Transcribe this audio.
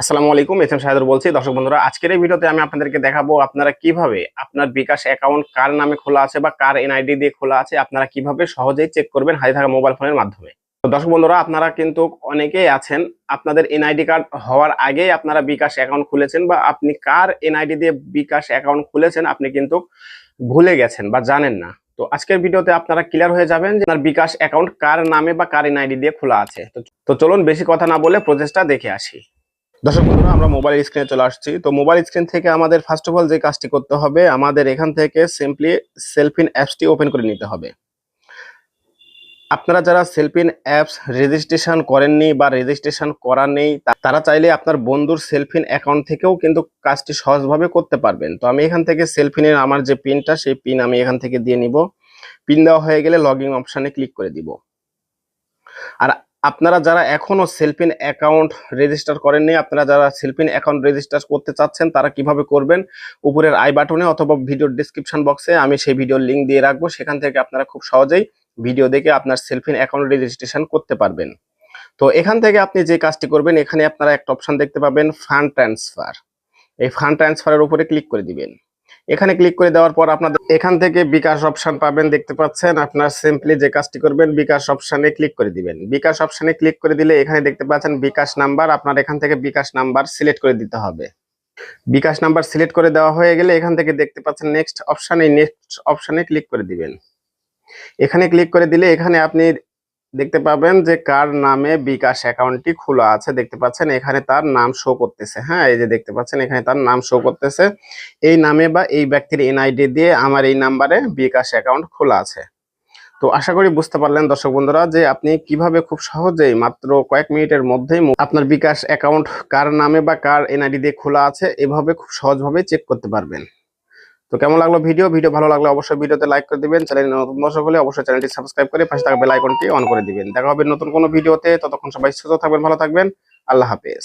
আসসালামু আলাইকুম, S M শাহেদুর বলছি। দর্শক বন্ধুরা, আজকের এই ভিডিওতে আমি আপনাদেরকে দেখাবো আপনারা কীভাবে আপনার বিকাশ অ্যাকাউন্ট কার নামে খোলা আছে বা কার এনআইডি দিয়ে খোলা আছে, আপনারা কীভাবে সহজেই চেক করবেন হাতে থাকা মোবাইল ফোনের মাধ্যমে। তো দর্শক বন্ধুরা, আপনারা কিন্তু অনেকেই আছেন, আপনাদের এনআইডি কার্ড হওয়ার আগেই আপনারা বিকাশ অ্যাকাউন্ট খুলেছেন বা আপনি কার এনআইডি দিয়ে বিকাশ অ্যাকাউন্ট খুলেছেন, আপনি কিন্তু ভুলে গেছেন বা জানেন না। তো আজকের ভিডিওতে আপনারা ক্লিয়ার হয়ে যাবেন যে আপনার বিকাশ অ্যাকাউন্ট কার নামে বা কার এনআইডি দিয়ে খোলা আছে। তো- চলুন, বেশি কথা না বলে প্রসেসটা দেখে আসি। দর্শক বন্ধুরা, আমরা মোবাইল স্ক্রিনে চলে আসছি। তো মোবাইল স্ক্রিন থেকে আমাদের ফার্স্ট অফ অল যে কাজটি করতে হবে, আমাদের এখান থেকে সিম্পলি সেলফিন অ্যাপসটি ওপেন করে নিতে হবে। আপনারা যারা সেলফিন অ্যাপস রেজিস্ট্রেশন করেননি বা রেজিস্ট্রেশন করার নেই তারা চাইলে আপনার বন্ধুর সেলফিন অ্যাকাউন্ট থেকেও কিন্তু কাজটি সহজভাবে করতে পারবেন। তো আমি এখান থেকে সেলফিনের আমার যে পিনটা সেই পিন আমি এখান থেকে দিয়ে নিব। পিন দেওয়া হয়ে গেলে লগ ইন অপশানে ক্লিক করে দিব। আর আপনারা যারা এখনও সেলফিন অ্যাকাউন্ট রেজিস্টার করেননি, আপনারা যারা সেলফিন অ্যাকাউন্ট রেজিস্টার করতে চাচ্ছেন, তারা কীভাবে করবেন? উপরের আই বাটনে অথবা ভিডিওর ডিসক্রিপশন বক্সে আমি সেই ভিডিওর লিংক দিয়ে রাখব। সেখান থেকে আপনারা খুব সহজেই ভিডিও দেখে আপনার সেলফিন অ্যাকাউন্ট রেজিস্ট্রেশন করতে পারবেন। তো এখান থেকে আপনি যে কাজটি করবেন, এখানে আপনারা একটা অপশন দেখতে পাবেন ফান্ড ট্রান্সফার এই ফান্ড ট্রান্সফারের উপরে ক্লিক করে দিবেন। এখানে ক্লিক করে দেওয়ার পর আপনাদের এখান থেকে বিকাশ অপশন পাবেন, দেখতে পাচ্ছেন আপনার সিম্পলি যে কাজটি করবেন, বিকাশ অপশানে ক্লিক করে দিবেন। বিকাশ অপশানে ক্লিক করে দিলে এখানে দেখতে পাচ্ছেন বিকাশ নাম্বার আপনার এখান থেকে বিকাশ নাম্বার সিলেক্ট করে দিতে হবে। বিকাশ নাম্বার সিলেক্ট করে দেওয়া হয়ে গেলে এখান থেকে দেখতে পাচ্ছেন নেক্সট অপশনে নেক্সট অপশানে ক্লিক করে দিবেন। এখানে ক্লিক করে দিলে এখানে আপনি দেখতে পাবেন যে কার নামে বিকাশ অ্যাকাউন্টটি খোলা আছে। দেখতে পাচ্ছেন এখানে তার নাম শো করতেছে। হ্যাঁ এই যে দেখতে পাচ্ছেন এখানে তার নাম শো করতেছে। এই নামে বা এই ব্যক্তির এনআইডি দিয়ে আমার এই নাম্বারে বিকাশ অ্যাকাউন্ট খোলা আছে। তো আশা করি বুঝতে পারলেন দর্শক বন্ধুরা যে আপনি কীভাবে খুব সহজেই মাত্র কয়েক মিনিটের মধ্যেই আপনার বিকাশ অ্যাকাউন্ট কার নামে বা কার এনআইডি দিয়ে খোলা আছে, এভাবে খুব সহজভাবে চেক করতে পারবেন। তো কেমন লাগল ভিডিও? ভিডিও ভালো লাগলে অবশ্যই ভিডিওতে লাইক করে দিবেন। চ্যানেল নতুন দর্শক হলে অবশ্যই চ্যানেলটি সাবস্ক্রাইব করে পাশে থাকা বেল আইকনটি অন করে দিবেন। দেখা হবে নতুন কোনো ভিডিওতে। ততক্ষণ সবাই সুস্থ থাকবেন, ভালো থাকবেন। আল্লাহ হাফেজ।